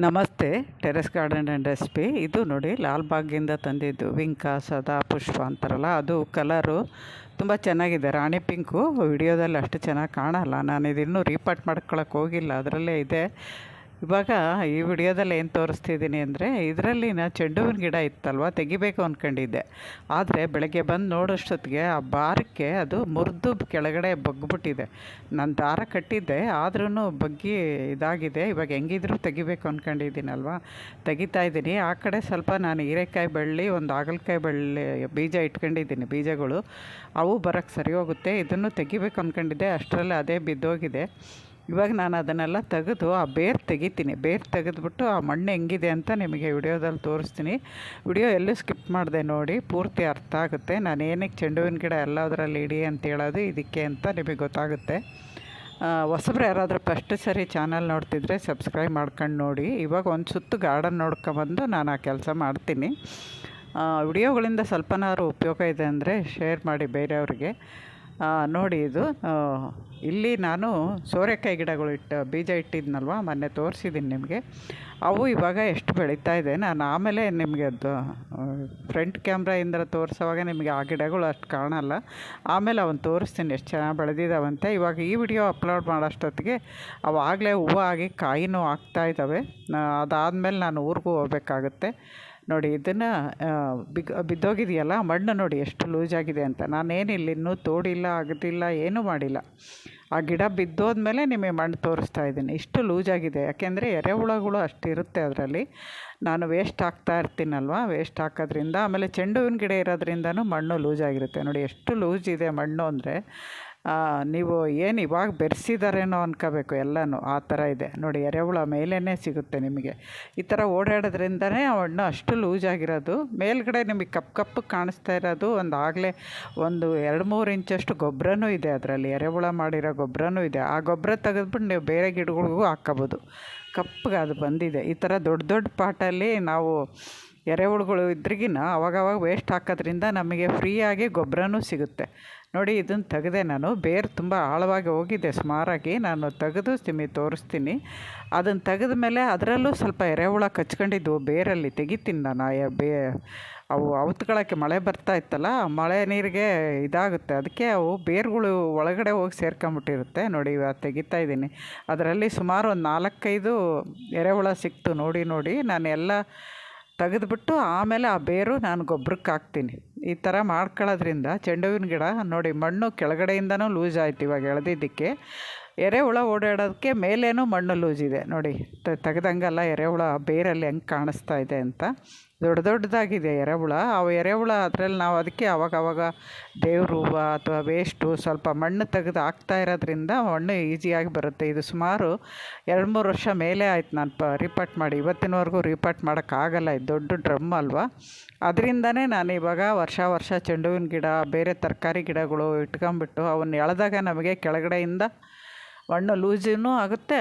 ನಮಸ್ತೆ, terrace garden and recipe. ಇದು ನೋಡಿ ಲಾಲ್ಬಾಗಿಂದ ತಂದಿದ್ದು ವಿಂಕ, ಸದಾ, ಪುಷ್ಪ ಅಂತಾರಲ್ಲ, ಅದು ಕಲರು ತುಂಬ ಚೆನ್ನಾಗಿದೆ. ರಾಣಿ ಪಿಂಕು, ವಿಡಿಯೋದಲ್ಲಿ ಅಷ್ಟು ಚೆನ್ನಾಗಿ ಕಾಣಲ್ಲ. ನಾನು ಇದಿನ್ನೂ ರೀಪಾಟ್ ಮಾಡ್ಕೊಳಕ್ಕೆ ಹೋಗಿಲ್ಲ. ಅದರಲ್ಲೇ ಇದೆ. ಇವಾಗ ಈ ವಿಡಿಯೋದಲ್ಲಿ ಏನು ತೋರಿಸ್ತಿದ್ದೀನಿ ಅಂದರೆ ಇದರಲ್ಲಿ ನಾ ಚೆಂಡು ಹೂವಿನ ಗಿಡ ಇತ್ತಲ್ವ? ತೆಗಿಬೇಕು ಅಂದ್ಕೊಂಡಿದ್ದೆ ಆದರೆ ಬೆಳಗ್ಗೆ ಬಂದು ನೋಡೋಷ್ಟೊತ್ತಿಗೆ ಆ ಬಾರಕ್ಕೆ ಅದು ಮುರಿದು ಕೆಳಗಡೆ ಬಗ್ಬಿಟ್ಟಿದೆ. ನಾನು ದಾರ ಕಟ್ಟಿದ್ದೆ ಆದ್ರೂ ಬಗ್ಗಿ ಇದಾಗಿದೆ. ಇವಾಗ ಹೆಂಗಿದ್ರೂ ತೆಗಿಬೇಕು ಅಂದ್ಕೊಂಡಿದ್ದೀನಲ್ವ ತೆಗಿತಾ ಇದ್ದೀನಿ. ಆ ಕಡೆ ಸ್ವಲ್ಪ ನಾನು ಹೀರೆಕಾಯಿ ಬಳ್ಳಿ, ಒಂದು ಹಾಗಲಕಾಯಿ ಬಳ್ಳಿ ಬೀಜ ಇಟ್ಕೊಂಡಿದ್ದೀನಿ, ಬೀಜಗಳು. ಅವು ಬರೋಕ್ಕೆ ಸರಿ ಹೋಗುತ್ತೆ. ಇದನ್ನು ತೆಗಿಬೇಕು ಅಂದ್ಕೊಂಡಿದ್ದೆ ಅಷ್ಟರಲ್ಲಿ ಅದೇ ಬಿದ್ದೋಗಿದೆ. ಇವಾಗ ನಾನು ಅದನ್ನೆಲ್ಲ ತೆಗೆದು ಆ ಬೇರು ತೆಗಿತೀನಿ. ಬೇರು ತೆಗೆದ್ಬಿಟ್ಟು ಆ ಮಣ್ಣು ಹೆಂಗಿದೆ ಅಂತ ನಿಮಗೆ ವಿಡಿಯೋದಲ್ಲಿ ತೋರಿಸ್ತೀನಿ. ವಿಡಿಯೋ ಎಲ್ಲೂ ಸ್ಕಿಪ್ ಮಾಡಿದೆ ನೋಡಿ, ಪೂರ್ತಿ ಅರ್ಥ ಆಗುತ್ತೆ. ನಾನು ಏನಕ್ಕೆ ಚೆಂಡುವಿನ ಗಿಡ ಎಲ್ಲದರಲ್ಲಿ ಇಡಿ ಅಂತ ಹೇಳೋದು, ಇದಕ್ಕೆ ಅಂತ ನಿಮಗೆ ಗೊತ್ತಾಗುತ್ತೆ. ಹೊಸಬ್ರು ಯಾರಾದರೂ ಫಸ್ಟ್ ಸರಿ ಚಾನಲ್ ನೋಡ್ತಿದ್ರೆ ಸಬ್ಸ್ಕ್ರೈಬ್ ಮಾಡ್ಕೊಂಡು ನೋಡಿ. ಇವಾಗ ಒಂದು ಸುತ್ತು ಗಾರ್ಡನ್ ನೋಡ್ಕೊಬಂದು ನಾನು ಆ ಕೆಲಸ ಮಾಡ್ತೀನಿ. ವಿಡಿಯೋಗಳಿಂದ ಸ್ವಲ್ಪನಾದ್ರು ಉಪಯೋಗ ಇದೆ ಅಂದರೆ ಶೇರ್ ಮಾಡಿ ಬೇರೆಯವ್ರಿಗೆ. ನೋಡಿ ಇದು ಇಲ್ಲಿ ನಾನು ಸೋರೆಕಾಯಿ ಗಿಡಗಳು ಇಟ್ಟು ಬೀಜ ಇಟ್ಟಿದ್ನಲ್ವ, ಮೊನ್ನೆ ತೋರಿಸಿದ್ದೀನಿ ನಿಮಗೆ. ಅವು ಇವಾಗ ಎಷ್ಟು ಬೆಳೀತಾ ಇದೆ? ನಾನು ಆಮೇಲೆ ನಿಮಗೆ ಅದು ಫ್ರಂಟ್ ಕ್ಯಾಮ್ರಾಯಿಂದ ತೋರಿಸೋವಾಗ ನಿಮಗೆ ಆ ಗಿಡಗಳು ಅಷ್ಟು ಕಾಣಲ್ಲ. ಆಮೇಲೆ ಅವನು ತೋರಿಸ್ತೀನಿ, ಎಷ್ಟು ಚೆನ್ನಾಗಿ ಬೆಳೆದಿದ್ದಾವಂತೆ ಇವಾಗ ಈ ವಿಡಿಯೋ ಅಪ್ಲೋಡ್ ಮಾಡೋಷ್ಟೊತ್ತಿಗೆ ಅವು ಆಗಲೇ ಹೂವು ಆಗಿ ಕಾಯಿನೂ ಆಗ್ತಾ ಇದ್ದಾವೆ ಅದಾದಮೇಲೆ ನಾನು ಊರಿಗೂ ಹೋಗ್ಬೇಕಾಗುತ್ತೆ. ನೋಡಿ, ಇದನ್ನು ಬಿಗ್, ಬಿದ್ದೋಗಿದೆಯಲ್ಲ ಮಣ್ಣು ನೋಡಿ ಎಷ್ಟು ಲೂಸಾಗಿದೆ ಅಂತ. ನಾನೇನಿಲ್ಲ, ಇನ್ನೂ ತೋಡಿಲ್ಲ ಆಗದಿಲ್ಲ ಏನೂ ಮಾಡಿಲ್ಲ. ಆ ಗಿಡ ಬಿದ್ದೋದ್ಮೇಲೆ ನಿಮಗೆ ಮಣ್ಣು ತೋರಿಸ್ತಾ ಇದ್ದೀನಿ. ಇಷ್ಟು ಲೂಸಾಗಿದೆ ಯಾಕೆಂದರೆ ಎರೆಹುಳಗಳು ಅಷ್ಟಿರುತ್ತೆ ಅದರಲ್ಲಿ. ನಾನು ವೇಸ್ಟ್ ಹಾಕ್ತಾ ಇರ್ತೀನಲ್ವ? ವೇಸ್ಟ್ ಹಾಕೋದ್ರಿಂದ, ಆಮೇಲೆ ಚೆಂಡು ಹೂವಿನ ಗಿಡ ಇರೋದ್ರಿಂದನೂ ಮಣ್ಣು ಲೂಸಾಗಿರುತ್ತೆ ನೋಡಿ, ಎಷ್ಟು ಲೂಸ್ ಇದೆ ಮಣ್ಣು ಅಂದರೆ. ನೀವು ಏನು ಇವಾಗ ಬೆರೆಸಿದಾರೇನೋ ಅನ್ಕೋಬೇಕು ಎಲ್ಲನೂ. ಆ ಥರ ಇದೆ. ನೋಡಿ, ಎರೆಹುಳ ಮೇಲೇ ಸಿಗುತ್ತೆ ನಿಮಗೆ. ಈ ಥರ ಓಡಾಡೋದ್ರಿಂದನೇ ಆ ಹಣ್ಣು ಅಷ್ಟು ಲೂಸ್ ಆಗಿರೋದು. ಮೇಲ್ಗಡೆ ನಿಮಗೆ ಕಪ್ಪು ಕಪ್ಪು ಕಾಣಿಸ್ತಾ ಇರೋದು. ಒಂದು ಆಗಲೇ ಒಂದು ಎರಡು ಮೂರು ಇಂಚಷ್ಟು ಗೊಬ್ಬರನೂ ಇದೆ ಅದರಲ್ಲಿ. ಎರೆಹುಳ ಮಾಡಿರೋ ಗೊಬ್ಬರನೂ ಇದೆ. ಆ ಗೊಬ್ಬರ ತೆಗೆದ್ಬಿಟ್ಟು ನೀವು ಬೇರೆ ಗಿಡಗಳಿಗೂ ಹಾಕ್ಕೋಬೋದು. ಕಪ್ಪಗೆ ಅದು ಬಂದಿದೆ. ಈ ಥರ ದೊಡ್ಡ ದೊಡ್ಡ ಪಾಟಲ್ಲಿ ನಾವು ಎರೆಹುಳುಗಳು ಇದ್ರಿಗಿನ ಅವಾಗವಾಗ ವೇಸ್ಟ್ ಹಾಕೋದ್ರಿಂದ ನಮಗೆ ಫ್ರೀಯಾಗಿ ಗೊಬ್ಬರನೂ ಸಿಗುತ್ತೆ. ನೋಡಿ ಇದನ್ನು ತೆಗೆದೆ ನಾನು ಬೇರು ತುಂಬ ಆಳವಾಗಿ ಹೋಗಿದೆ, ಸುಮಾರಾಗಿ. ನಾನು ತೆಗೆದು ತಿಮ್ಮಿ ತೋರಿಸ್ತೀನಿ. ಅದನ್ನು ತೆಗೆದ ಮೇಲೆ ಅದರಲ್ಲೂ ಸ್ವಲ್ಪ ಎರೆಹುಳ ಕಚ್ಕೊಂಡಿದ್ದು ಬೇರಲ್ಲಿ. ತೆಗಿತೀನಿ ನಾನು ಬೇ ಅವು ಅವತ್ಕೊಳ್ಳೋಕ್ಕೆ ಮಳೆ ಬರ್ತಾ ಇತ್ತಲ್ಲ ಮಳೆ ನೀರಿಗೆ ಇದಾಗುತ್ತೆ. ಅದಕ್ಕೆ ಅವು ಬೇರುಗಳು ಒಳಗಡೆ ಹೋಗಿ ಸೇರ್ಕೊಂಬಿಟ್ಟಿರುತ್ತೆ. ನೋಡಿ ಇವಾಗ ತೆಗಿತಾ ಇದ್ದೀನಿ. ಅದರಲ್ಲಿ ಸುಮಾರು ಒಂದು ನಾಲ್ಕೈದು ಎರೆಹುಳ ಸಿಕ್ತು ನೋಡಿ ನೋಡಿ. ನಾನು ಎಲ್ಲ ತೆಗೆದ್ಬಿಟ್ಟು ಆಮೇಲೆ ಆ ಬೇರು ನಾನು ಗೊಬ್ಬರಕ್ಕೆ ಹಾಕ್ತೀನಿ. ಈ ಥರ ಮಾಡ್ಕೊಳ್ಳೋದ್ರಿಂದ ಚೆಂಡು ಹೂವಿನ ಗಿಡ ನೋಡಿ ಮಣ್ಣು ಕೆಳಗಡೆಯಿಂದನೂ ಲೂಸ್ ಆಯ್ತು ಇವಾಗ ಎಳೆದಿದ್ದಕ್ಕೆ. ಎರೆಹುಳ ಓಡಾಡೋದಕ್ಕೆ ಮೇಲೇನೂ ಮಣ್ಣು ಲೂಸ್ ಇದೆ. ನೋಡಿ ತೆಗ್ದಂಗೆಲ್ಲ ಎರೆಹುಳ ಬೇರಲ್ಲಿ ಹೆಂಗೆ ಕಾಣಿಸ್ತಾ ಇದೆ ಅಂತ. ದೊಡ್ಡ ದೊಡ್ಡದಾಗಿದೆ ಎರೆಹುಳ. ಆ ಎರೆಹುಳ ಅದರಲ್ಲಿ ನಾವು ಅದಕ್ಕೆ ಆವಾಗವಾಗ ದೇವ್ರ ಹೂವು ಅಥವಾ ವೇಸ್ಟು ಸ್ವಲ್ಪ ಮಣ್ಣು ತೆಗೆದು ಹಾಕ್ತಾ ಇರೋದ್ರಿಂದ ಮಣ್ಣು ಈಸಿಯಾಗಿ ಬರುತ್ತೆ. ಇದು ಸುಮಾರು ಎರಡು ಮೂರು ವರ್ಷ ಮೇಲೆ ಆಯ್ತು ನಾನು ಪ ರಿಪೋರ್ಟ್ ಮಾಡಿ. ಇವತ್ತಿನವರೆಗೂ ರಿಪೋರ್ಟ್ ಮಾಡೋಕ್ಕಾಗಲ್ಲ ಇದು ದೊಡ್ಡ ಡ್ರಮ್ ಅಲ್ವಾ? ಅದರಿಂದನೇ ನಾನು ಇವಾಗ ವರ್ಷ ವರ್ಷ ಚೆಂಡು ಹೂವಿನ ಗಿಡ, ಬೇರೆ ತರಕಾರಿ ಗಿಡಗಳು ಇಟ್ಕೊಂಬಿಟ್ಟು ಅವನ್ನ ಎಳೆದಾಗ ನಮಗೆ ಕೆಳಗಡೆಯಿಂದ ಮಣ್ಣು ಲೂಸೂ ಆಗುತ್ತೆ.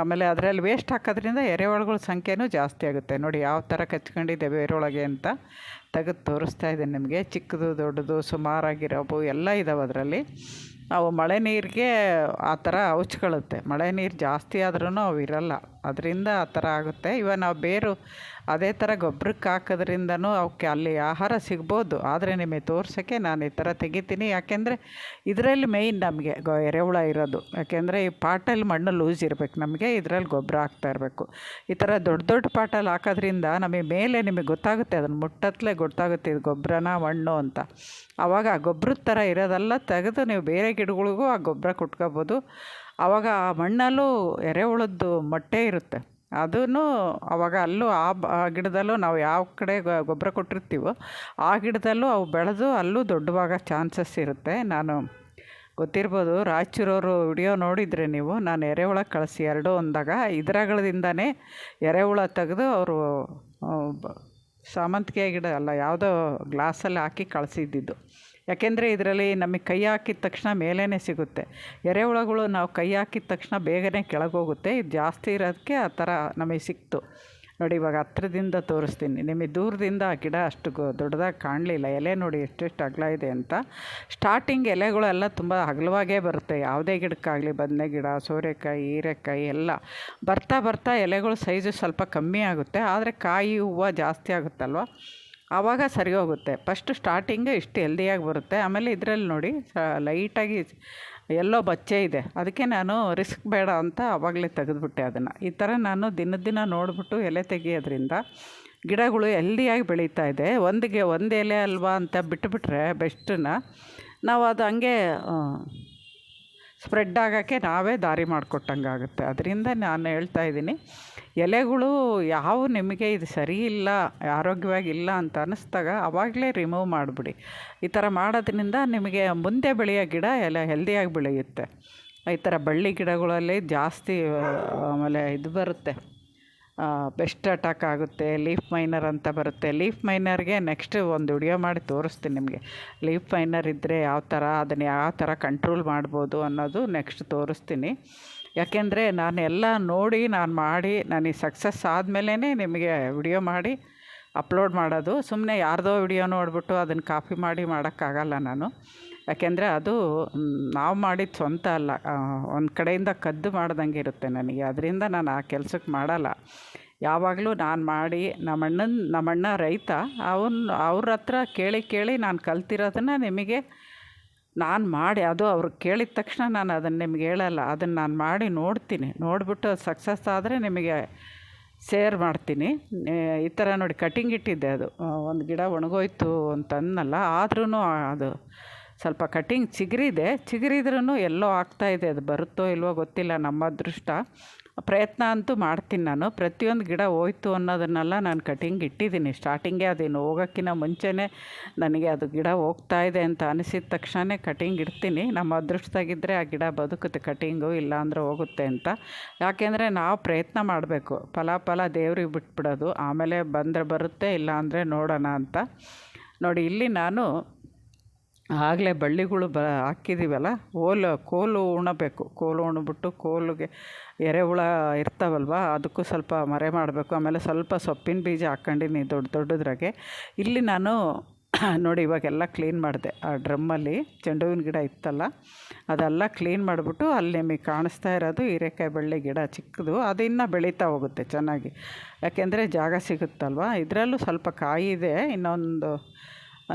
ಆಮೇಲೆ ಅದರಲ್ಲಿ ವೇಸ್ಟ್ ಹಾಕೋದ್ರಿಂದ ಎರೆಹುಳುಗಳ ಸಂಖ್ಯೆನೂ ಜಾಸ್ತಿ ಆಗುತ್ತೆ. ನೋಡಿ ಯಾವ ಥರ ಕಚ್ಕೊಂಡಿದೆ ಬೇರೊಳಗೆ ಅಂತ ತೆಗೆದು ತೋರಿಸ್ತಾ ಇದ್ದೀನಿ ನಿಮಗೆ. ಚಿಕ್ಕದು, ದೊಡ್ಡದು, ಸುಮಾರಾಗಿರೋವು ಎಲ್ಲ ಇದಾವೆ ಅದರಲ್ಲಿ. ಅವು ಮಳೆ ನೀರಿಗೆ ಆ ಥರ ಹೌಚ್ಕೊಳ್ಳುತ್ತೆ ಮಳೆ ನೀರು ಜಾಸ್ತಿ ಆದ್ರೂ ಅವು ಇರೋಲ್ಲ. ಅದರಿಂದ ಆ ಥರ ಆಗುತ್ತೆ. ಇವಾಗ ನಾವು ಬೇರು ಅದೇ ಥರ ಗೊಬ್ಬರಕ್ಕೆ ಹಾಕೋದ್ರಿಂದನೂ ಅವಕ್ಕೆ ಅಲ್ಲಿ ಆಹಾರ ಸಿಗ್ಬೋದು. ಆದರೆ ನಿಮಗೆ ತೋರ್ಸೋಕ್ಕೆ ನಾನು ಈ ಥರ ತೆಗಿತೀನಿ. ಯಾಕೆಂದರೆ ಇದರಲ್ಲಿ ಮೇಯ್ನ್ ನಮಗೆ ಗೊ ಎರೆಹುಳ ಇರೋದು. ಯಾಕೆಂದರೆ ಈ ಪಾಟಲ್ಲಿ ಮಣ್ಣು ಲೂಸ್ ಇರಬೇಕು ನಮಗೆ, ಇದರಲ್ಲಿ ಗೊಬ್ಬರ ಹಾಕ್ತಾ ಇರಬೇಕು. ಈ ಥರ ದೊಡ್ಡ ದೊಡ್ಡ ಪಾಟಲ್ಲಿ ಹಾಕೋದ್ರಿಂದ ನಮಗೆ ಮೇಲೆ ನಿಮಗೆ ಗೊತ್ತಾಗುತ್ತೆ, ಅದನ್ನು ಮುಟ್ಟತ್ಲೇ ಗೊತ್ತಾಗುತ್ತೆ ಇದು ಗೊಬ್ಬರನ ಮಣ್ಣು ಅಂತ. ಆವಾಗ ಆ ಗೊಬ್ಬರದ ಥರ ಇರೋದೆಲ್ಲ, ತೆಗೆದು ನೀವು ಬೇರೆ ಗಿಡಗಳಿಗೂ ಆ ಗೊಬ್ಬರ ಕುಟ್ಕೋಬೋದು. ಆವಾಗ ಆ ಮಣ್ಣಲ್ಲೂ ಎರೆಹುಳದ್ದು ಮೊಟ್ಟೆ ಇರುತ್ತೆ. ಅದೂ ಆವಾಗ ಅಲ್ಲೂ ಆ ಬ ಗಿಡದಲ್ಲೂ ನಾವು ಯಾವ ಕಡೆ ಗೊಬ್ಬರ ಕೊಟ್ಟಿರ್ತೀವೋ ಆ ಗಿಡದಲ್ಲೂ ಅವು ಬೆಳೆದು ಅಲ್ಲೂ ದೊಡ್ಡವಾಗ ಚಾನ್ಸಸ್ ಇರುತ್ತೆ. ನಾನು ಗೊತ್ತಿರ್ಬೋದು ರಾಯಚೂರವರು ವಿಡಿಯೋ ನೋಡಿದರೆ ನೀವು, ನಾನು ಎರೆಹುಳ ಕಳಿಸಿ ಎರಡೂ ಅಂದಾಗ ಇದರಗಳಿಂದನೇ ಎರೆಹುಳ ತೆಗೆದು ಅವರು ಸಾಮಂತಿಗೆ ಗಿಡ ಅಲ್ಲ, ಯಾವುದೋ ಗ್ಲಾಸಲ್ಲಿ ಹಾಕಿ ಕಳಿಸಿದ್ದಿದ್ದು. ಯಾಕೆಂದರೆ ಇದರಲ್ಲಿ ನಮಗೆ ಕೈ ಹಾಕಿದ ತಕ್ಷಣ ಮೇಲೇ ಸಿಗುತ್ತೆ. ಎರೆಹುಳಗಳು ನಾವು ಕೈ ಹಾಕಿದ ತಕ್ಷಣ ಬೇಗನೆ ಕೆಳಗೆ ಹೋಗುತ್ತೆ ಇದು ಜಾಸ್ತಿ ಇರೋದಕ್ಕೆ ಆ ಥರ ನಮಗೆ ಸಿಕ್ತು. ನೋಡಿ, ಇವಾಗ ಹತ್ರದಿಂದ ತೋರಿಸ್ತೀನಿ. ನಿಮಗೆ ದೂರದಿಂದ ಆ ಗಿಡ ಅಷ್ಟು ದೊಡ್ಡದಾಗಿ ಕಾಣಲಿಲ್ಲ. ಎಲೆ ನೋಡಿ ಎಷ್ಟೆಷ್ಟು ಅಗಲ ಇದೆ ಅಂತ. ಸ್ಟಾರ್ಟಿಂಗ್ ಎಲೆಗಳೆಲ್ಲ ತುಂಬ ಅಗಲವಾಗೇ ಬರುತ್ತೆ. ಯಾವುದೇ ಗಿಡಕ್ಕಾಗಲಿ, ಬದನೆ ಗಿಡ, ಸೋರೆಕಾಯಿ, ಹೀರೆಕಾಯಿ ಎಲ್ಲ. ಬರ್ತಾ ಬರ್ತಾ ಎಲೆಗಳು ಸೈಜು ಸ್ವಲ್ಪ ಕಮ್ಮಿ ಆಗುತ್ತೆ. ಆದರೆ ಕಾಯಿ, ಹೂವು ಜಾಸ್ತಿ ಆಗುತ್ತಲ್ವ? ಆವಾಗ ಸರಿ ಹೋಗುತ್ತೆ. ಫಸ್ಟ್ ಸ್ಟಾರ್ಟಿಂಗ್ ಇಷ್ಟು ಹೆಲ್ದಿಯಾಗಿ ಬರುತ್ತೆ. ಆಮೇಲೆ ಇದರಲ್ಲಿ ನೋಡಿ ಲೈಟಾಗಿ ಎಲ್ಲೋ ಬಚ್ಚೆ ಇದೆ. ಅದಕ್ಕೆ ನಾನು ರಿಸ್ಕ್ ಬೇಡ ಅಂತ ಆವಾಗಲೇ ತೆಗೆದುಬಿಟ್ಟೆ ಅದನ್ನು. ಈ ಥರ ನಾನು ದಿನ ದಿನ ನೋಡಿಬಿಟ್ಟು ಎಲೆ ತೆಗೆಯೋದ್ರಿಂದ ಗಿಡಗಳು ಹೆಲ್ದಿಯಾಗಿ ಬೆಳೀತಾ ಇದೆ. ಒಂದಿಗೆ ಒಂದು ಎಲೆ ಅಲ್ವಾ ಅಂತ ಬಿಟ್ಟುಬಿಟ್ರೆ ಬೆಸ್ಟನ್ನ ನಾವು ಅದು ಹಂಗೆ ಸ್ಪ್ರೆಡ್ ಆಗೋಕ್ಕೆ ನಾವೇ ದಾರಿ ಮಾಡಿಕೊಟ್ಟಂಗೆ ಆಗುತ್ತೆ ಅದರಿಂದ ನಾನು ಹೇಳ್ತಾ ಇದ್ದೀನಿ, ಎಲೆಗಳು ಯಾವ ನಿಮಗೆ ಇದು ಸರಿ ಇಲ್ಲ ಆರೋಗ್ಯವಾಗಿಲ್ಲ ಅಂತ ಅನ್ನಿಸ್ದಾಗ ಆವಾಗಲೇ ರಿಮೂವ್ ಮಾಡಿಬಿಡಿ. ಈ ಥರ ಮಾಡೋದ್ರಿಂದ ನಿಮಗೆ ಮುಂದೆ ಬೆಳೆಯೋ ಗಿಡ ಎಲ್ಲ ಹೆಲ್ದಿಯಾಗಿ ಬೆಳೆಯುತ್ತೆ. ಈ ಥರ ಬಳ್ಳಿ ಗಿಡಗಳಲ್ಲಿ ಜಾಸ್ತಿ, ಆಮೇಲೆ ಇದು ಬರುತ್ತೆ. ಬೆಸ್ಟ್ ಅಟ್ಯಾಕ್ ಆಗುತ್ತೆ, ಲೀಫ್ ಮೈನರ್ ಅಂತ ಬರುತ್ತೆ. ಲೀಫ್ ಮೈನರ್ಗೆ ನೆಕ್ಸ್ಟ್ ಒಂದು ವಿಡಿಯೋ ಮಾಡಿ ತೋರಿಸ್ತೀನಿ ನಿಮಗೆ. ಲೀಫ್ ಮೈನರ್ ಇದ್ದರೆ ಯಾವ ಥರ, ಅದನ್ನು ಯಾವ ಥರ ಕಂಟ್ರೋಲ್ ಮಾಡ್ಬೋದು ಅನ್ನೋದು ನೆಕ್ಸ್ಟ್ ತೋರಿಸ್ತೀನಿ. ಯಾಕೆಂದರೆ ನಾನು ಎಲ್ಲ ನೋಡಿ, ನಾನು ಮಾಡಿ ನನಗೆ ಸಕ್ಸಸ್ ಆದಮೇಲೇ ನಿಮಗೆ ವಿಡಿಯೋ ಮಾಡಿ ಅಪ್ಲೋಡ್ ಮಾಡೋದು. ಸುಮ್ಮನೆ ಯಾರ್ದೋ ವಿಡಿಯೋ ನೋಡಿಬಿಟ್ಟು ಅದನ್ನು ಕಾಪಿ ಮಾಡಿ ಮಾಡೋಕ್ಕಾಗಲ್ಲ ನಾನು. ಯಾಕೆಂದರೆ ಅದು ನಾವು ಮಾಡಿದ ಸ್ವಂತ ಅಲ್ಲ. ಒಂದು ಕಡೆಯಿಂದ ಕದ್ದು ಮಾಡ್ದಂಗೆ ಇರುತ್ತೆ ನನಗೆ. ಅದರಿಂದ ನಾನು ಆ ಕೆಲ್ಸಕ್ಕೆ ಮಾಡಲ್ಲ. ಯಾವಾಗಲೂ ನಾನು ಮಾಡಿ, ನಮ್ಮಣ್ಣನ, ನಮ್ಮಣ್ಣ ರೈತ, ಅವನು, ಅವ್ರ ಹತ್ರ ಕೇಳಿ ಕೇಳಿ ನಾನು ಕಲ್ತಿರೋದನ್ನು ನಿಮಗೆ ನಾನು ಮಾಡಿ, ಅದು ಅವ್ರು ಕೇಳಿದ ತಕ್ಷಣ ನಾನು ಅದನ್ನು ನಿಮ್ಗೆ ಹೇಳಲ್ಲ. ಅದನ್ನು ನಾನು ಮಾಡಿ ನೋಡ್ತೀನಿ. ನೋಡಿಬಿಟ್ಟು ಸಕ್ಸಸ್ ಆದರೆ ನಿಮಗೆ ಸೇರ್ ಮಾಡ್ತೀನಿ. ಈ ಥರ ನೋಡಿ ಕಟಿಂಗ್ ಇಟ್ಟಿದ್ದೆ ಅದು. ಒಂದು ಗಿಡ ಒಣಗೋಯ್ತು ಅಂತ ಅನ್ನಲ್ಲ ಆದ್ರೂ ಅದು ಸ್ವಲ್ಪ ಕಟ್ಟಿಂಗ್ ಚಿಗುರಿದೆ. ಚಿಗುರಿದ್ರೂ ಎಲ್ಲೋ ಆಗ್ತಾಯಿದೆ ಅದು ಬರುತ್ತೋ ಇಲ್ವೋ ಗೊತ್ತಿಲ್ಲ. ನಮ್ಮ ಅದೃಷ್ಟ. ಪ್ರಯತ್ನ ಅಂತೂ ಮಾಡ್ತೀನಿ ನಾನು. ಪ್ರತಿಯೊಂದು ಗಿಡ ಹೋಯ್ತು ಅನ್ನೋದನ್ನೆಲ್ಲ ನಾನು ಕಟಿಂಗ್ ಇಟ್ಟಿದ್ದೀನಿ. ಸ್ಟಾರ್ಟಿಂಗೇ ಅದೇನು ಹೋಗೋಕ್ಕಿಂತ ಮುಂಚೆನೇ ನನಗೆ ಅದು ಗಿಡ ಹೋಗ್ತಾ ಇದೆ ಅಂತ ಅನಿಸಿದ ತಕ್ಷಣ ಕಟಿಂಗ್ ಇಡ್ತೀನಿ. ನಮ್ಮ ಅದೃಷ್ಟದಾಗಿದ್ದರೆ ಆ ಗಿಡ ಬದುಕುತ್ತೆ. ಕಟಿಂಗು ಇಲ್ಲಾಂದ್ರೆ ಹೋಗುತ್ತೆ ಅಂತ. ಯಾಕೆಂದರೆ ನಾವು ಪ್ರಯತ್ನ ಮಾಡಬೇಕು. ಫಲ ಫಲ ದೇವ್ರಿಗೆ ಬಿಟ್ಬಿಡೋದು. ಆಮೇಲೆ ಬಂದರೆ ಬರುತ್ತೆ, ಇಲ್ಲಾಂದರೆ ನೋಡೋಣ ಅಂತ. ನೋಡಿ, ಇಲ್ಲಿ ನಾನು ಆಗಲೇ ಬಳ್ಳಿಗಳು ಬ ಹಾಕಿದ್ದೀವಲ್ಲ ಓಲು ಕೋಲು ಉಣಬೇಕು. ಕೋಲು ಉಣ್ಬಿಟ್ಟು ಕೋಲಿಗೆ ಎರೆಹುಳ ಇರ್ತಾವಲ್ವ, ಅದಕ್ಕೂ ಸ್ವಲ್ಪ ಮರೆ ಮಾಡಬೇಕು. ಆಮೇಲೆ ಸ್ವಲ್ಪ ಸೊಪ್ಪಿನ ಬೀಜ ಹಾಕ್ಕೊಂಡಿನಿ ದೊಡ್ಡ ದೊಡ್ಡದ್ರಾಗೆ. ಇಲ್ಲಿ ನಾನು ನೋಡಿ ಇವಾಗೆಲ್ಲ ಕ್ಲೀನ್ ಮಾಡಿದೆ. ಆ ಡ್ರಮ್ಮಲ್ಲಿ ಚೆಂಡು ಹೂವಿನ ಗಿಡ ಇತ್ತಲ್ಲ, ಅದೆಲ್ಲ ಕ್ಲೀನ್ ಮಾಡಿಬಿಟ್ಟು ಅಲ್ಲಿ ನಿಮಗೆ ಕಾಣಿಸ್ತಾ ಇರೋದು ಹೀರೆಕಾಯಿ ಬಳ್ಳಿ ಗಿಡ ಚಿಕ್ಕದು. ಅದು ಇನ್ನೂ ಬೆಳೀತಾ ಹೋಗುತ್ತೆ ಚೆನ್ನಾಗಿ. ಯಾಕೆಂದರೆ ಜಾಗ ಸಿಗುತ್ತಲ್ವ? ಇದರಲ್ಲೂ ಸ್ವಲ್ಪ ಕಾಯಿ ಇದೆ, ಇನ್ನೊಂದು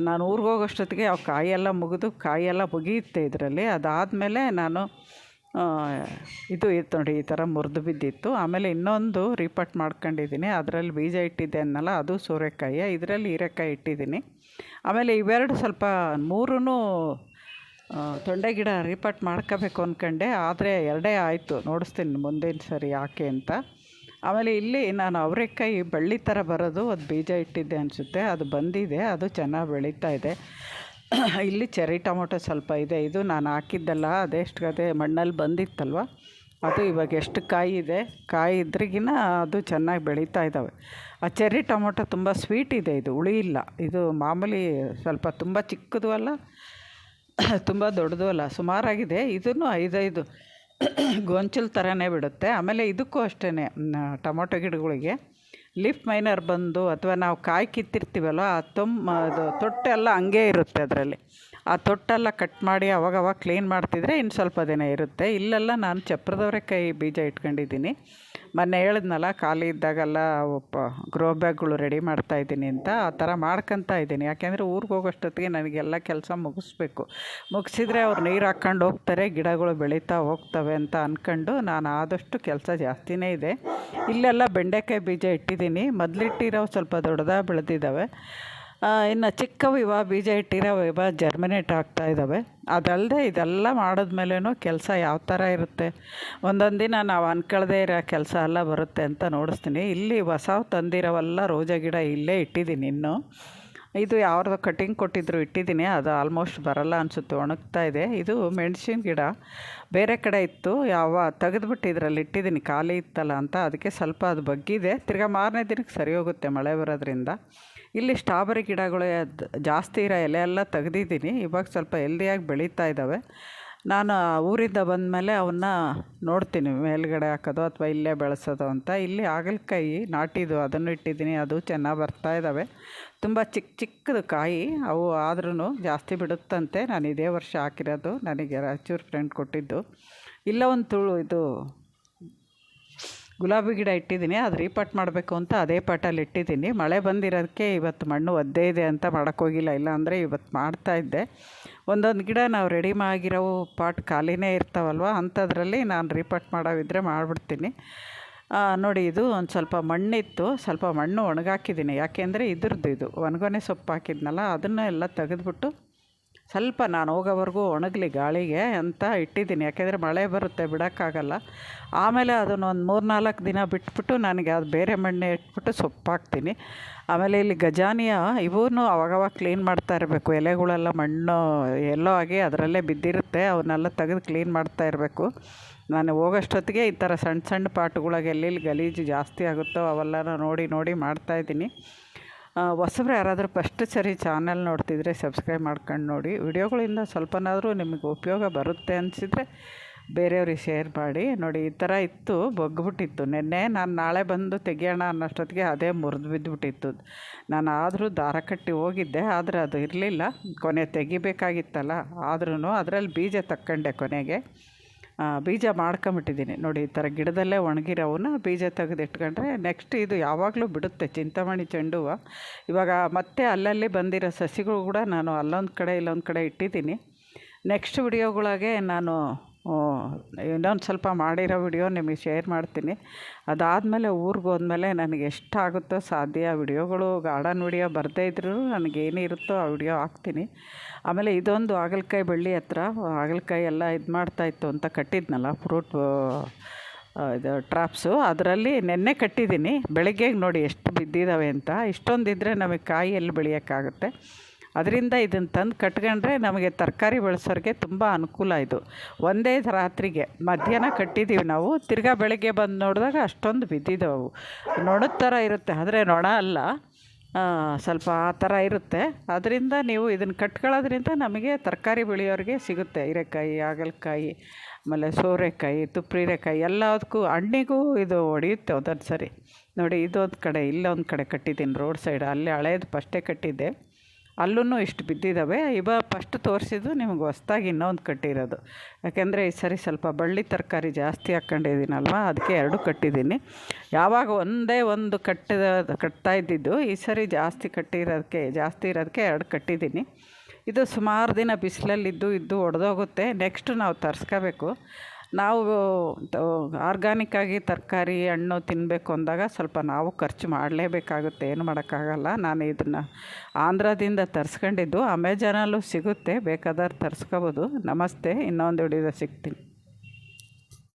ನಾನು ಊರಿಗೆ ಹೋಗೋಷ್ಟೊತ್ತಿಗೆ ಅವು ಕಾಯೆಲ್ಲ ಮುಗಿದು ಕಾಯಿಯೆಲ್ಲ ಮುಗಿಯುತ್ತೆ ಇದರಲ್ಲಿ. ಅದಾದಮೇಲೆ ನಾನು ಇದು ಇತ್ತು ನೋಡಿ, ಈ ಥರ ಮುರಿದು ಬಿದ್ದಿತ್ತು. ಆಮೇಲೆ ಇನ್ನೊಂದು ರೀಪಟ್ ಮಾಡ್ಕೊಂಡಿದ್ದೀನಿ. ಅದರಲ್ಲಿ ಬೀಜ ಇಟ್ಟಿದ್ದೆ ಅನ್ನಲ್ಲ, ಅದು ಸೋರೆಕಾಯಿ. ಇದರಲ್ಲಿ ಹೀರೆಕಾಯಿ ಇಟ್ಟಿದ್ದೀನಿ. ಆಮೇಲೆ ಇವೆರಡು ಸ್ವಲ್ಪ ಮೂರೂ ತೊಂಡೆ ಗಿಡ ರೀಪಟ್ ಮಾಡ್ಕೋಬೇಕು ಅಂದ್ಕೊಂಡೆ ಆದರೆ ಎರಡೇ ಆಯಿತು. ನೋಡಿಸ್ತೀನಿ ಮುಂದಿನ ಸರಿ ಯಾಕೆ ಅಂತ. ಆಮೇಲೆ ಇಲ್ಲಿ ನಾನು ಅವರೆಕಾಯಿ ಬಳ್ಳಿ ಥರ ಬರೋದು, ಅದು ಬೀಜ ಇಟ್ಟಿದ್ದೆ ಅನಿಸುತ್ತೆ. ಅದು ಬಂದಿದೆ, ಅದು ಚೆನ್ನಾಗಿ ಬೆಳೀತಾ ಇದೆ. ಇಲ್ಲಿ ಚೆರಿ ಟೊಮೊಟೊ ಸ್ವಲ್ಪ ಇದೆ. ಇದು ನಾನು ಹಾಕಿದ್ದಲ್ಲ ಅದೆಷ್ಟು ಅದೇ ಮಣ್ಣಲ್ಲಿ ಬಂದಿತ್ತಲ್ವ? ಅದು ಇವಾಗ ಎಷ್ಟು ಕಾಯಿ ಇದೆ, ಕಾಯಿ ಇದ್ರಿಗಿನ ಅದು ಚೆನ್ನಾಗಿ ಬೆಳೀತಾ ಇದ್ದಾವೆ ಆ ಚೆರ್ರಿ ಟೊಮೊಟೊ ತುಂಬ ಸ್ವೀಟ್ ಇದೆ, ಇದು ಹುಳಿ ಇಲ್ಲ. ಇದು ಮಾಮೂಲಿ ಸ್ವಲ್ಪ ತುಂಬ ಚಿಕ್ಕದು ಅಲ್ಲ, ತುಂಬ ದೊಡ್ಡದು ಅಲ್ಲ, ಸುಮಾರಾಗಿದೆ. ಇದನ್ನು ಐದೈದು ಗೊಂಚಲು ಥರನೇ ಬಿಡುತ್ತೆ. ಆಮೇಲೆ ಇದಕ್ಕೂ ಅಷ್ಟೇ ಟೊಮೊಟೊ ಗಿಡಗಳಿಗೆ. ಲೀಫ್ ಮೈನರ್ ಬಂದು ಅಥವಾ ನಾವು ಕಾಯಿ ಕಿತ್ತಿರ್ತೀವಲ್ಲ, ಆ ತೊಮ್, ಅದು ತೊಟ್ಟೆಲ್ಲ ಹಂಗೇ ಇರುತ್ತೆ ಅದರಲ್ಲಿ. ಆ ತೊಟ್ಟೆಲ್ಲ ಕಟ್ ಮಾಡಿ ಅವಾಗವಾಗ ಅವಾಗ ಕ್ಲೀನ್ ಮಾಡ್ತಿದ್ರೆ ಇನ್ನು ಸ್ವಲ್ಪ ದಿನ ಇರುತ್ತೆ. ಇಲ್ಲೆಲ್ಲ ನಾನು ಚಪ್ರದವರೆಕಾಯಿ ಬೀಜ ಇಟ್ಕೊಂಡಿದ್ದೀನಿ. ಮೊನ್ನೆ ಹೇಳಿದ್ನಲ್ಲ, ಖಾಲಿ ಇದ್ದಾಗೆಲ್ಲ ಒಪ್ಪ ಗ್ರೋ ಬ್ಯಾಗ್ಗಳು ರೆಡಿ ಮಾಡ್ತಾ ಇದ್ದೀನಿ ಅಂತ. ಆ ಥರ ಮಾಡ್ಕೊತಾ ಇದ್ದೀನಿ. ಯಾಕೆಂದರೆ ಊರಿಗೆ ಹೋಗೋಷ್ಟೊತ್ತಿಗೆ ನನಗೆಲ್ಲ ಕೆಲಸ ಮುಗಿಸ್ಬೇಕು. ಮುಗಿಸಿದ್ರೆ ಅವ್ರು ನೀರು ಹಾಕ್ಕೊಂಡು ಹೋಗ್ತಾರೆ, ಗಿಡಗಳು ಬೆಳೀತಾ ಹೋಗ್ತವೆ ಅಂತ ಅಂದ್ಕೊಂಡು ನಾನು ಆದಷ್ಟು ಕೆಲಸ ಜಾಸ್ತಿನೇ ಇದೆ. ಇಲ್ಲೆಲ್ಲ ಬೆಂಡೆಕಾಯಿ ಬೀಜ ಇಟ್ಟಿದ್ದೀನಿ. ಮೊದಲಿಟ್ಟಿರೋ ಸ್ವಲ್ಪ ದೊಡ್ಡದಾಗಿ ಬೆಳೆದಿದ್ದಾವೆ. ಇನ್ನು ಚಿಕ್ಕವು ಇವ ಬೀಜ ಇಟ್ಟಿರೋ ಇವ ಜರ್ಮಿನೇಟ್ ಆಗ್ತಾ ಇದ್ದಾವೆ ಅದಲ್ಲದೆ ಇದೆಲ್ಲ ಮಾಡಿದ್ಮೇಲೇನು ಕೆಲಸ ಯಾವ ಥರ ಇರುತ್ತೆ? ಒಂದೊಂದು ದಿನ ನಾವು ಅನ್ಕೊಳ್ದೇ ಇರೋ ಕೆಲಸ ಎಲ್ಲ ಬರುತ್ತೆ ಅಂತ ನೋಡಿಸ್ತೀನಿ. ಇಲ್ಲಿ ಹೊಸ ತಂದಿರೋವೆಲ್ಲ ರೋಜಾ ಗಿಡ ಇಲ್ಲೇ ಇಟ್ಟಿದ್ದೀನಿ ಇನ್ನು. ಇದು ಯಾವ್ದು ಕಟಿಂಗ್ ಕೊಟ್ಟಿದ್ರು ಇಟ್ಟಿದ್ದೀನಿ, ಅದು ಆಲ್ಮೋಸ್ಟ್ ಬರಲ್ಲ ಅನಿಸುತ್ತೆ, ಒಣಗ್ತಾ ಇದೆ. ಇದು ಮೆಣಸಿನ ಗಿಡ. ಬೇರೆ ಕಡೆ ಇತ್ತು, ಯಾವ ತೆಗೆದ್ಬಿಟ್ಟು ಇದರಲ್ಲಿ ಇಟ್ಟಿದ್ದೀನಿ, ಖಾಲಿ ಇತ್ತಲ್ಲ ಅಂತ, ಅದಕ್ಕೆ ಸ್ವಲ್ಪ ಅದು ಬಗ್ಗಿದೆ. ತಿರ್ಗಾ ಮಾರನೇ ದಿನಕ್ಕೆ ಸರಿ ಹೋಗುತ್ತೆ ಮಳೆ ಬರೋದ್ರಿಂದ. ಇಲ್ಲಿ ಸ್ಟ್ರಾಬೆರಿ ಗಿಡಗಳು ಜಾಸ್ತಿ ಇರೋ ಎಲೆ ಎಲ್ಲ ತೆಗ್ದಿದ್ದೀನಿ. ಇವಾಗ ಸ್ವಲ್ಪ ಹೆಲ್ದಿಯಾಗಿ ಬೆಳೀತಾ ಇದ್ದಾವೆ ನಾನು ಊರಿಂದ ಬಂದ ಮೇಲೆ ಅವನ್ನ ನೋಡ್ತೀನಿ, ಮೇಲ್ಗಡೆ ಹಾಕೋದು ಅಥವಾ ಇಲ್ಲೇ ಬೆಳೆಸೋದು ಅಂತ. ಇಲ್ಲಿ ಹಾಗಲಕಾಯಿ ನಾಟಿದು ಅದನ್ನು ಇಟ್ಟಿದ್ದೀನಿ. ಅದು ಚೆನ್ನಾಗಿ ಬರ್ತಾ ಇದ್ದಾವೆ ತುಂಬ ಚಿಕ್ಕ ಚಿಕ್ಕದು ಕಾಯಿ, ಅವು ಆದ್ರೂ ಜಾಸ್ತಿ ಬಿಡುತ್ತಂತೆ. ನಾನು ಇದೇ ವರ್ಷ ಹಾಕಿರೋದು. ನನಗೆ ರಾಯಚೂರು ಫ್ರೆಂಡ್ ಕೊಟ್ಟಿದ್ದು. ಇಲ್ಲ ಒಂದು ತುಳು, ಇದು ಗುಲಾಬಿ ಗಿಡ ಇಟ್ಟಿದ್ದೀನಿ ಅದು ರೀಪಾಟ್ ಮಾಡಬೇಕು ಅಂತ ಅದೇ ಪಾಟಲ್ಲಿ ಇಟ್ಟಿದ್ದೀನಿ. ಮಳೆ ಬಂದಿರೋದಕ್ಕೆ ಇವತ್ತು ಮಣ್ಣು ಒದ್ದೇ ಇದೆ ಅಂತ ಮಾಡೋಕ್ಕೋಗಿಲ್ಲ ಇಲ್ಲಾಂದರೆ ಇವತ್ತು ಮಾಡ್ತಾಯಿದ್ದೆ ಒಂದೊಂದು ಗಿಡ ನಾವು ರೆಡಿ ಆಗಿರೋ ಪಾಟ್ ಖಾಲಿನೇ ಇರ್ತಾವಲ್ವ ಅಂಥದ್ರಲ್ಲಿ ನಾನು ರೀಪಾಟ್ ಮಾಡೋವಿದ್ರೆ ಮಾಡಿಬಿಡ್ತೀನಿ. ನೋಡಿ ಇದು ಒಂದು ಸ್ವಲ್ಪ ಮಣ್ಣಿತ್ತು, ಸ್ವಲ್ಪ ಮಣ್ಣು ಒಣಗಾಕಿದ್ದೀನಿ. ಯಾಕೆಂದರೆ ಇದ್ರದ್ದು ಇದು, ಒಣಗೊನೆ ಸೊಪ್ಪು ಹಾಕಿದ್ನಲ್ಲ, ಅದನ್ನೆಲ್ಲ ತೆಗೆದ್ಬಿಟ್ಟು ಸ್ವಲ್ಪ ನಾನು ಹೋಗೋವರೆಗೂ ಒಣಗಲಿ ಗಾಳಿಗೆ ಅಂತ ಇಟ್ಟಿದ್ದೀನಿ. ಯಾಕೆಂದರೆ ಮಳೆ ಬರುತ್ತೆ, ಬಿಡೋಕ್ಕಾಗಲ್ಲ. ಆಮೇಲೆ ಅದನ್ನು ಒಂದು ಮೂರು ನಾಲ್ಕು ದಿನ ಬಿಟ್ಬಿಟ್ಟು ನನಗೆ ಅದು ಬೇರೆ ಮಣ್ಣೆ ಇಟ್ಬಿಟ್ಟು ಸೊಪ್ಪು ಹಾಕ್ತೀನಿ ಆಮೇಲೆ ಇಲ್ಲಿ ಗಜಾನಿಯ ಇವೂ ಅವಾಗವಾಗ ಕ್ಲೀನ್ ಮಾಡ್ತಾ ಇರಬೇಕು. ಎಲೆಗಳೆಲ್ಲ ಮಣ್ಣು ಎಲ್ಲೋ ಆಗಿ ಅದರಲ್ಲೇ ಬಿದ್ದಿರುತ್ತೆ ಅವನ್ನೆಲ್ಲ ತೆಗೆದು ಕ್ಲೀನ್ ಮಾಡ್ತಾ ಇರಬೇಕು. ನಾನು ಹೋಗೋಷ್ಟೊತ್ತಿಗೆ ಈ ಥರ ಸಣ್ಣ ಸಣ್ಣ ಪಾಟ್ಗಳಿಗೆ ಎಲ್ಲೆಲ್ಲಿ ಗಲೀಜು ಜಾಸ್ತಿ ಆಗುತ್ತೋ ಅವೆಲ್ಲನೂ ನೋಡಿ ನೋಡಿ ಮಾಡ್ತಾಯಿದ್ದೀನಿ ಹೊಸಬ್ರು ಯಾರಾದರೂ ಫಸ್ಟ್ ಸರಿ ಚಾನಲ್ ನೋಡ್ತಿದ್ರೆ ಸಬ್ಸ್ಕ್ರೈಬ್ ಮಾಡ್ಕೊಂಡು ನೋಡಿ. ವಿಡಿಯೋಗಳಿಂದ ಸ್ವಲ್ಪನಾದರೂ ನಿಮಗೆ ಉಪಯೋಗ ಬರುತ್ತೆ ಅನಿಸಿದರೆ ಬೇರೆಯವ್ರಿಗೆ ಶೇರ್ ಮಾಡಿ. ನೋಡಿ, ಈ ಥರ ಇತ್ತು, ಬಗ್ಗಿಬಿಟ್ಟಿತ್ತು. ನಿನ್ನೆ ನಾನು ನಾಳೆ ಬಂದು ತೆಗಿಯೋಣ ಅನ್ನೋಷ್ಟೊತ್ತಿಗೆ ಅದೇ ಮುರಿದು ಬಿದ್ದುಬಿಟ್ಟಿತ್ತು ನಾನು ಆದರೂ ದಾರ ಕಟ್ಟಿ ಹೋಗಿದ್ದೆ, ಆದರೆ ಅದು ಇರಲಿಲ್ಲ. ಕೊನೆ ತೆಗಿಬೇಕಾಗಿತ್ತಲ್ಲ ಆದ್ರೂ ಅದರಲ್ಲಿ ಬೀಜ ತಕ್ಕೊಂಡೆ ಕೊನೆಗೆ. ಬೀಜ ಮಾಡ್ಕೊಂಬಿಟ್ಟಿದ್ದೀನಿ. ನೋಡಿ, ಈ ಥರ ಗಿಡದಲ್ಲೇ ಒಣಗಿರೋವನ್ನ ಬೀಜ ತೆಗೆದು ಇಟ್ಕೊಂಡ್ರೆ ನೆಕ್ಸ್ಟ್ ಇದು ಯಾವಾಗಲೂ ಬಿಡುತ್ತೆ. ಚಿಂತಾಮಣಿ ಚೆಂಡು ಹೂವು ಇವಾಗ ಮತ್ತೆ ಅಲ್ಲಲ್ಲಿ ಬಂದಿರೋ ಸಸಿಗಳು ಕೂಡ ನಾನು ಅಲ್ಲೊಂದು ಕಡೆ ಇಲ್ಲೊಂದು ಕಡೆ ಇಟ್ಟಿದ್ದೀನಿ. ನೆಕ್ಸ್ಟ್ ವಿಡಿಯೋಗಳಾಗೆ ನಾನು ಇನ್ನೊಂದು ಸ್ವಲ್ಪ ಮಾಡಿರೋ ವಿಡಿಯೋ ನಿಮಗೆ ಶೇರ್ ಮಾಡ್ತೀನಿ. ಅದಾದಮೇಲೆ ಊರಿಗೆ ಹೋದ್ಮೇಲೆ ನನಗೆ ಎಷ್ಟಾಗುತ್ತೋ ಸಾಧ್ಯ. ವಿಡಿಯೋಗಳು ಗಾರ್ಡನ್ ವಿಡಿಯೋ ಬರದೇ ಇದ್ರೂ ನನಗೇನಿರುತ್ತೋ ಆ ವಿಡಿಯೋ ಹಾಕ್ತೀನಿ. ಆಮೇಲೆ ಇದೊಂದು ಹಾಗಲಕಾಯಿ ಬಳ್ಳಿ ಹತ್ರ, ಹಾಗಲಕಾಯಿ ಎಲ್ಲ ಇದು ಮಾಡ್ತಾಯಿತ್ತು ಅಂತ ಕಟ್ಟಿದ್ನಲ್ಲ, ಫ್ರೂಟ್ ಇದು ಟ್ರಾಪ್ಸು. ಅದರಲ್ಲಿ ನೆನ್ನೆ ಕಟ್ಟಿದ್ದೀನಿ. ಬೆಳಗ್ಗೆ ನೋಡಿ ಎಷ್ಟು ಬಿದ್ದಿದ್ದಾವೆ ಅಂತ. ಇಷ್ಟೊಂದಿದ್ದರೆ ನಮಗೆ ಕಾಯಿ ಎಲ್ಲಿ ಬೆಳೆಯೋಕ್ಕಾಗುತ್ತೆ. ಅದರಿಂದ ಇದನ್ನು ತಂದು ಕಟ್ಕೊಂಡ್ರೆ ನಮಗೆ ತರಕಾರಿ ಬೆಳೆಸೋರಿಗೆ ತುಂಬ ಅನುಕೂಲ ಇದು. ಒಂದೇ ರಾತ್ರಿಗೆ ಮಧ್ಯಾಹ್ನ ಕಟ್ಟಿದ್ದೀವಿ ನಾವು, ತಿರ್ಗಾ ಬೆಳಗ್ಗೆ ಬಂದು ನೋಡಿದಾಗ ಅಷ್ಟೊಂದು ಬಿದ್ದಿದ್ದವು. ನೊಣದ ಥರ ಇರುತ್ತೆ, ಆದರೆ ನೊಣ ಅಲ್ಲ. ಸ್ವಲ್ಪ ಆ ಥರ ಇರುತ್ತೆ. ಅದರಿಂದ ನೀವು ಇದನ್ನು ಕಟ್ಕೊಳ್ಳೋದ್ರಿಂದ ನಮಗೆ ತರಕಾರಿ ಬೆಳೆಯೋರಿಗೆ ಸಿಗುತ್ತೆ. ಹೀರೆಕಾಯಿ, ಹಾಗಲಕಾಯಿ, ಆಮೇಲೆ ಸೋರೆಕಾಯಿ, ತುಪ್ರಿರೆಕಾಯಿ ಎಲ್ಲದಕ್ಕೂ ಹಣ್ಣಿಗೂ ಇದು ಹೊಡೆಯುತ್ತೆ ಒಂದೊಂದು ಸರಿ ನೋಡಿ, ಇದೊಂದು ಕಡೆ, ಇಲ್ಲೊಂದು ಕಡೆ ಕಟ್ಟಿದ್ದೀನಿ ರೋಡ್ ಸೈಡ್. ಅಲ್ಲಿ ಹಳೇದು ಫಸ್ಟೇ ಕಟ್ಟಿದ್ದೆ. ಅಲ್ಲೂ ಇಷ್ಟು ಬಿದ್ದಿದ್ದಾವೆ. ಇವ ಫಸ್ಟ್ ತೋರಿಸಿದ್ದು ನಿಮ್ಗೆ ಹೊಸ್ದಾಗಿ ಇನ್ನೊಂದು ಕಟ್ಟಿರೋದು. ಯಾಕೆಂದರೆ ಈ ಸರಿ ಸ್ವಲ್ಪ ಬಳ್ಳಿ ತರಕಾರಿ ಜಾಸ್ತಿ ಹಾಕ್ಕೊಂಡಿದ್ದೀನಲ್ವ? ಅದಕ್ಕೆ ಎರಡು ಕಟ್ಟಿದ್ದೀನಿ. ಯಾವಾಗ ಒಂದೇ ಒಂದು ಕಟ್ಟಿದ, ಕಟ್ತಾ ಇದ್ದಿದ್ದು, ಈ ಸರಿ ಜಾಸ್ತಿ ಕಟ್ಟಿರೋದಕ್ಕೆ, ಜಾಸ್ತಿ ಇರೋದಕ್ಕೆ ಎರಡು ಕಟ್ಟಿದ್ದೀನಿ. ಇದು ಸುಮಾರು ದಿನ ಬಿಸಿಲಲ್ಲಿದ್ದು, ಇದ್ದು ಒಡೆದೋಗುತ್ತೆ. ನೆಕ್ಸ್ಟ್ ನಾವು ತರಿಸ್ಕೋಬೇಕು. ನಾವು ಆರ್ಗಾನಿಕ್ಕಾಗಿ ತರಕಾರಿ, ಹಣ್ಣು ತಿನ್ನಬೇಕು ಅಂದಾಗ ಸ್ವಲ್ಪ ನಾವು ಖರ್ಚು ಮಾಡಲೇಬೇಕಾಗುತ್ತೆ. ಏನು ಮಾಡೋಕ್ಕಾಗಲ್ಲ. ನಾನು ಇದನ್ನು ಆಂಧ್ರದಿಂದ ತರಿಸ್ಕೊಂಡಿದ್ದು ಅಮೆಜಾನಲ್ಲೂ ಸಿಗುತ್ತೆ. ಬೇಕಾದ್ರೆ ತರಿಸ್ಕೋಬೋದು. ನಮಸ್ತೆ. ಇನ್ನೊಂದು ವಿಡಿಯೋದಲ್ಲಿ ಸಿಗ್ತೀನಿ.